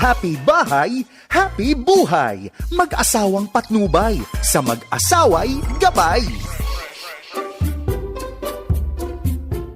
Happy bahay, happy buhay. Mag-asawang patnubay, sa mag-asaway gabay.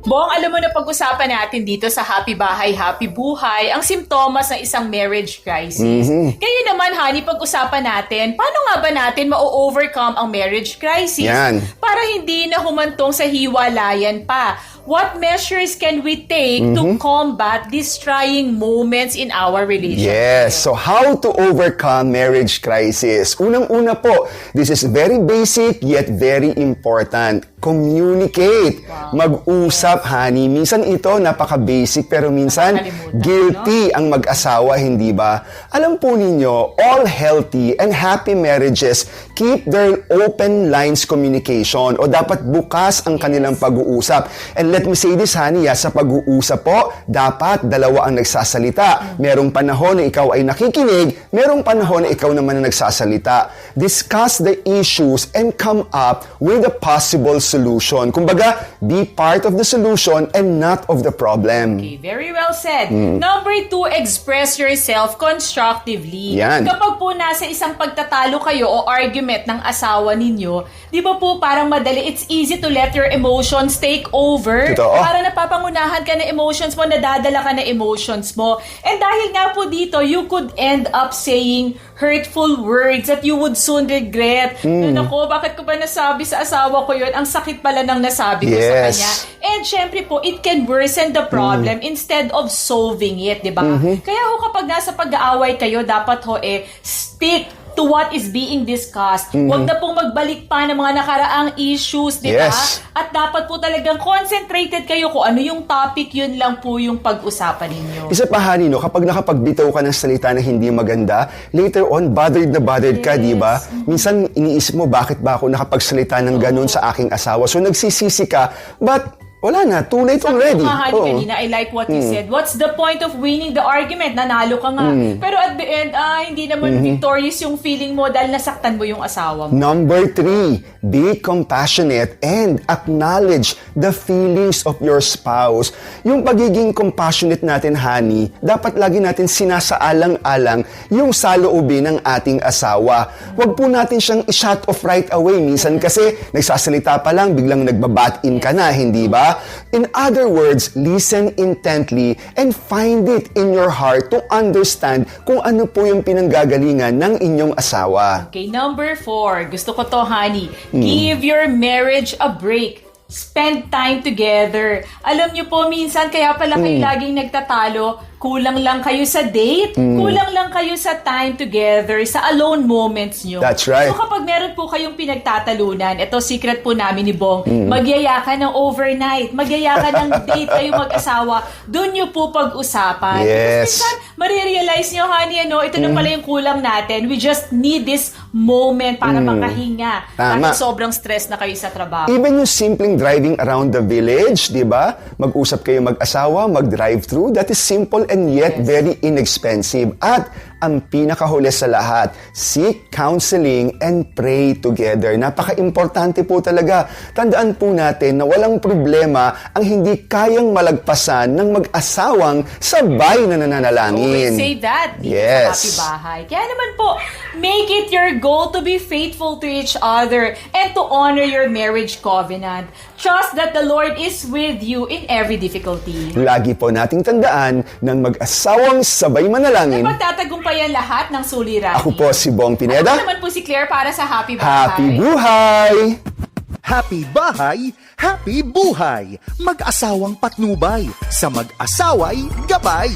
Bong, alam mo na pag-usapan natin dito sa Happy Bahay, Happy Buhay, ang simptomas ng isang marriage crisis. Kaya naman, honey, pag-usapan natin, paano nga ba natin ma-overcome ang marriage crisis? Yan. Para hindi na humantong sa hiwalayan pa. What measures can we take to combat these trying moments in our relationship? Yes. So how to overcome marriage crisis? Unang-una po, this is very basic yet very important. Communicate. Mag-usap, honey. Minsan ito napaka-basic pero minsan guilty ang mag-asawa, hindi ba? Alam po ninyo, all healthy and happy marriages keep their open lines communication o dapat bukas ang kanilang pag-uusap. And let me say this, honey, sa pag-uusap po, dapat dalawa ang nagsasalita. Merong panahon na ikaw ay nakikinig, merong panahon na ikaw naman ang nagsasalita. Discuss the issues and come up with a possible solution. Kumbaga, be part of the solution and not of the problem. Okay, very well said. Hmm. Number two, express yourself constructively. Yan. Kapag po nasa isang pagtatalo kayo o argument ng asawa ninyo, di ba po parang madali, it's easy to let your emotions take over. Totoo. Para napapangunahan ka ng emotions mo, nadadala ka ng emotions mo. And dahil nga po dito, you could end up saying hurtful words that you would soon regret. Mm. Nako, bakit ko ba nasabi sa asawa ko yun? Ang sakit pala ng nasabi ko sa Yes. kanya. And syempre po, it can worsen the problem instead of solving it, di ba? Kaya ho kapag nasa pag-aaway kayo, dapat ho eh, stick to what is being discussed. Huwag na pong magbalik pa ng mga nakaraang issues, di ba? Yes. At dapat po talagang concentrated kayo kung ano yung topic, yun lang po yung pag-usapan ninyo. Isa pa, honey, no, kapag nakapagbitaw ka ng salita na hindi maganda, later on, bothered na bothered ka, di ba? Minsan, iniisip mo, bakit ba ako nakapagsalita ng ganun sa aking asawa? So, nagsisisi ka, but wala na, too late Sabi already. ko nga, honey, Oo. kanina, I like what you said. What's the point of winning the argument? Nanalo ka nga. Pero at the end, ah, hindi naman victorious yung feeling mo dahil nasaktan mo yung asawa mo. Number three, be compassionate and acknowledge the feelings of your spouse. Yung pagiging compassionate natin, honey, dapat lagi natin sinasaalang-alang yung saloobin ng ating asawa. Huwag po natin siyang i-shut off right away. Minsan kasi nagsasalita pa lang, biglang nagbabat in ka na, hindi ba? In other words, listen intently and find it in your heart to understand kung ano po yung pinanggagalingan ng inyong asawa. Okay, number four. Gusto ko to, honey. Hmm. Give your marriage a break. Spend time together. Alam niyo po, minsan kaya pala kayo Hmm. laging nagtatalo. Kulang lang kayo sa date. Kulang lang kayo sa time together, sa alone moments niyo. That's right. So kapag meron po kayong pinagtatalunan, ito secret po namin ni Bong, Hmm. magyaya ka ng overnight, magyaya ka ng date kayo mag-asawa, doon niyo po pag-usapan. Yes. Because minsan, marirealize niyo, honey, ano, ito na pala yung kulang natin. We just need this moment para makahinga. Tama. Kahit sobrang stress na kayo sa trabaho. Even yung simpleng driving around the village, di ba? Mag-usap kayo mag-asawa, mag-drive-through, that is simple and yet Yes. very inexpensive. At ang pinakahuli sa lahat, seek counseling and pray together. Napaka-importante po talaga. Tandaan po natin na walang problema ang hindi kayang malagpasan ng mag-asawang sabay na nananalangin. Always say that dito Yes. sa Happy Bahay. Kaya naman po, make it your goal to be faithful to each other and to honor your marriage covenant. Trust that the Lord is with you in every difficulty. Lagi po nating tandaan ng mag-asawang sabay manalangin. Magtatagumpayan lahat ng suliranin. Ako po si Bong Ako Pineda. naman po si Claire para sa Happy Bahay. Happy buhay! Happy bahay, happy buhay. Mag-asawang patnubay, sa mag-asaway gabay.